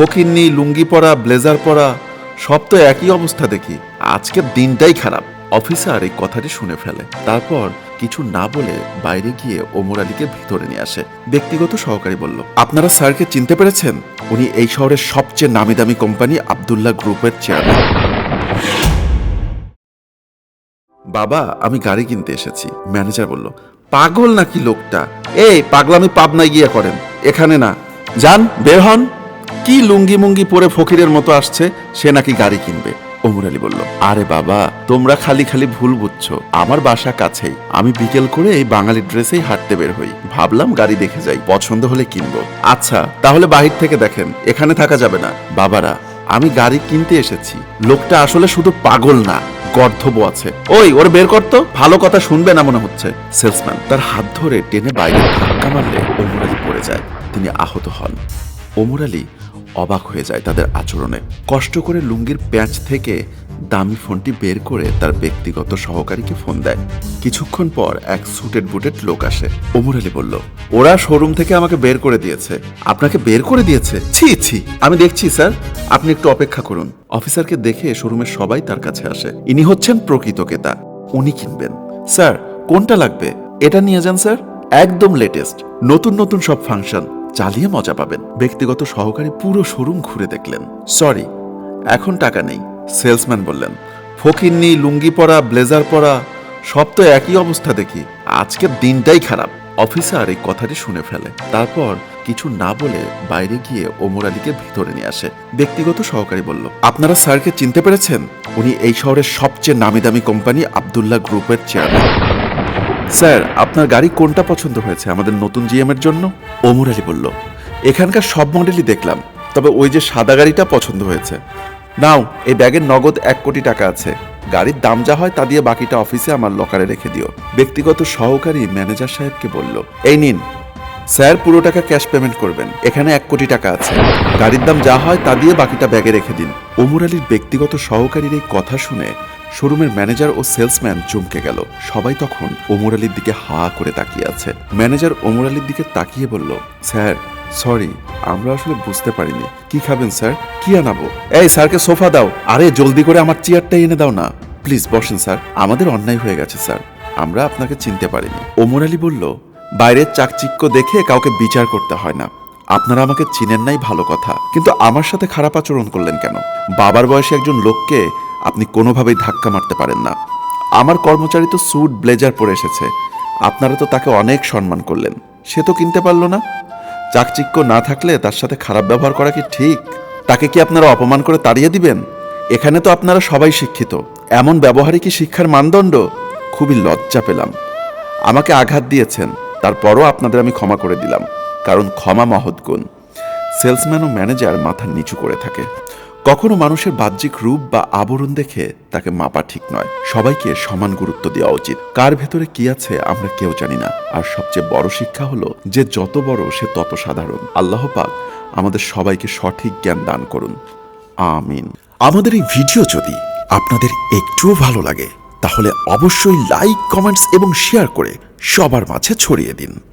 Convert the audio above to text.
ফকিন্নি, লুঙ্গি পরা, ব্লেজার পরা, সব তো একই অবস্থা দেখি। আজকের দিনটাই খারাপ। অফিসার এই কথাটি শুনে ফেলে। তারপর কিছু না বলে বাইরে গিয়ে ওমর আলীকে ভিতরে নিয়ে আসে। ব্যক্তিগত সহকারী বলল, আপনারা স্যারকে চিনতে পেরেছেন? উনি এই শহরের সবচেয়ে নামি দামি কোম্পানি আবদুল্লাহ গ্রুপের চেয়ারম্যান। বাবা, আমি গাড়ি কিনতে এসেছি। ম্যানেজার বলল, পাগল নাকি লোকটা? এই, পাগলামি পাবনায় গিয়ে করেন। এখানে না। যান, বের হন। কি লুঙ্গি মুঙ্গি পরে ফকিরের মতো আসছে, সে নাকি গাড়ি কিনবে। আলী বলল, আরে বাবা, তোমরা খালি খালি ভুল বুঝছ। আমার বাসা কাছেই। আমি বিকেল করে এই বাঙালি ড্রেসেই হাঁটতে বের হই। ভাবলাম গাড়ি দেখে যাই, পছন্দ হলে আচ্ছা তাহলে বাহির থেকে দেখেন, এখানে থাকা যাবে না। বাবারা, আমি গাড়ি কিনতে এসেছি। লোকটা আসলে শুধু পাগল না গর্ধব আছে। ওই, ওর বের করতো ভালো কথা শুনবে না মনে হচ্ছে। সেলসম্যান তার হাত ধরে টেনে বাইরে ধাক্কা মারলে ওমর আলী পড়ে যায়। তিনি আহত হন। ওমর আলী অবাক হয়ে যায় তাদের আচরণে। কষ্ট করে লুঙ্গির প্যাঁচ থেকে দামি ফোনটি বের করে তার ব্যক্তিগত সহকারীকে ফোন দেয়। কিছুক্ষণ পর এক সুটেড বুটেড লোক আসে। ওমর আলী বলল, ওরা শোরুম থেকে আমাকে বের করে দিয়েছে। আপনাকে বের করে দিয়েছে? ছি ছি, আমি দেখছি, স্যার। আপনি একটু অপেক্ষা করুন। অফিসারকে দেখে শোরুমের সবাই তার কাছে আসে। ইনি হচ্ছেন প্রকৃত ক্রেতা। উনি কিনবেন। স্যার, কোনটা লাগবে? এটা নিয়ে যান, স্যার। একদম লেটেস্ট। নতুন নতুন সব ফাংশন। চালিয়ে মজা পাবেন। ব্যক্তিগত সহকারী পুরো শোরুম ঘুরে দেখলেন। সরি, এখন টাকা নেই, সেলসম্যান বললেন। ফকিন্নি, লুঙ্গি পরা, ব্লেজার পরা, সব তো একই অবস্থা দেখি। আজকের দিনটাই খারাপ। অফিসার এই কথাটি শুনে ফেলে। তারপর কিছু না বলে বাইরে গিয়ে ওমর আলীকে ভিতরে নিয়ে আসে। ব্যক্তিগত সহকারী বলল, আপনারা স্যারকে চিনতে পেরেছেন? উনি এই শহরের সবচেয়ে নামি দামি কোম্পানি আবদুল্লাহ গ্রুপের চেয়ারম্যান স্যার, আপনার গাড়ি কোনটা পছন্দ হয়েছে? আমাদের নতুন জিএম এর জন্য? ওমর আলী বলল, এখানকার সব মডেলই দেখলাম, তবে ওই যে সাদা গাড়িটা পছন্দ হয়েছে। নাও, এই ব্যাগের নগদ এক কোটি টাকা আছে। গাড়ির দাম যা হয় তা দিয়ে বাকিটা অফিসে আমার লকারে রেখে দিও। ব্যক্তিগত সহকারী ম্যানেজার সাহেবকে বলল, এই নিন। স্যার, পুরো টাকা ক্যাশ পেমেন্ট করবেন। এখানে এক কোটি টাকা আছে। গাড়ির দাম যা হয় তা দিয়ে বাকিটা ব্যাগে রেখে দিন। ওমর আলীর ব্যক্তিগত সহকারীর এই কথা শুনে শোরুমের ম্যানেজার ও সেলসম্যান চমকে গেল। সবাই তখন ওমর আলীর দিকে হা করে তাকিয়ে আছে। ম্যানেজার ওমর আলীর দিকে তাকিয়ে বলল, স্যার, সরি, আমরা আসলে বুঝতে পারিনি। কি খাবেন, স্যার? কি আনাবো? এই, স্যারকে সোফা দাও। আরে, জলদি করে আমার চেয়ারটা এনে দাও না। প্লিজ, বসেন, স্যার। আমাদের অন্যায় হয়ে গেছে, স্যার। আমরা আপনাকে চিনতে পারিনি। ওমর আলী বলল বাইরের চাকচিক্য দেখে কাউকে বিচার করতে হয় না। আপনারা আমাকে চিনেন নাই ভালো কথা, কিন্তু আমার সাথে খারাপ আচরণ করলেন কেন? বাবার বয়সে একজন লোককে আপনি কোনোভাবেই ধাক্কা মারতে পারেন না। আমার কর্মচারী তো স্যুট ব্লেজার পরে এসেছে। আপনারা তো তাকে অনেক সম্মান করলেন। সে তো কিনতে পারল না। চাকচিক্য না থাকলে তার সাথে খারাপ ব্যবহার করা কি ঠিক? তাকে কি আপনারা অপমান করে তাড়িয়ে দিবেন? এখানে তো আপনারা সবাই শিক্ষিত। এমন ব্যবহারই কি শিক্ষার মানদণ্ড? খুবই লজ্জা পেলাম। আমাকে আঘাত দিয়েছেন। তারপরও আপনাদের আমি ক্ষমা করে দিলাম, কারণ ক্ষমা মহৎ গুণ। সেলসম্যান ও ম্যানেজার মাথা নিচু করে থাকে। কখনো মানুষের বাহ্যিক রূপ বা আবরণ দেখে তাকে মাপা ঠিক নয়। সবাইকে সমান গুরুত্ব দেওয়া উচিত। কার ভেতরে কি আছে আমরা কেউ জানি না। আর সবচেয়ে বড় শিক্ষা হলো যে যত বড়, সে তত সাধারণ। আল্লাহ পাক আমাদের সবাইকে সঠিক জ্ঞান দান করুন। আমিন। আমাদের এই ভিডিও যদি আপনাদের একটুও ভালো লাগে, তাহলে অবশ্যই লাইক, কমেন্টস এবং শেয়ার করে সবার মাঝে ছড়িয়ে দিন।